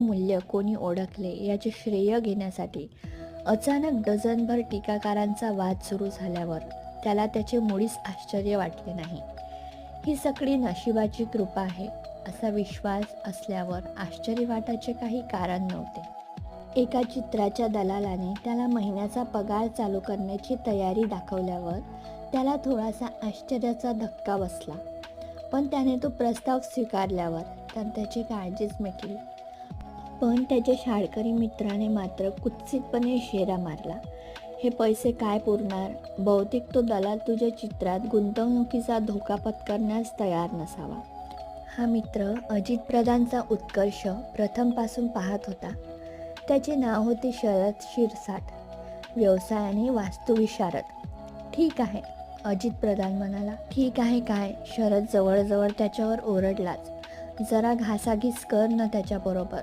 मूल्य कोणी ओळखले याचे श्रेय घेण्यासाठी अचानक डझनभर टीकाकारांचा वाद सुरू झाल्यावर त्याला त्याचे मुळीच आश्चर्य वाटले नाही. ही सगळी नशिबाची कृपा आहे असा विश्वास असल्यावर आश्चर्य वाटायचे काही कारण नव्हते. एका चित्राच्या दलालाने त्याला महिन्याचा पगार चालू करण्याची तयारी दाखवल्यावर त्याला थोडासा आश्चर्याचा धक्का बसला. पण त्याने तो प्रस्ताव स्वीकारल्यावर तर त्याची काळजीच मिटली. पण त्याच्या शाळकरी मित्राने मात्र कुत्सितपणे शेरा मारला. हे पैसे काय पुरणार? बहुतेक तो दलाल तुझ्या चित्रात गुंतवणुकीचा धोका पत्करण्यास तयार नसावा. हा मित्र अजित प्रधानचा उत्कर्ष प्रथमपासून पाहत होता. त्याचे नाव होते शरद शिरसाट. व्यवसायाने वास्तुविशारद ठीक आहे अजित प्रधान म्हणाला. ठीक आहे काय? शरद जवळजवळ त्याच्यावर ओरडलाच. जरा घासाघीस कर ना त्याच्याबरोबर.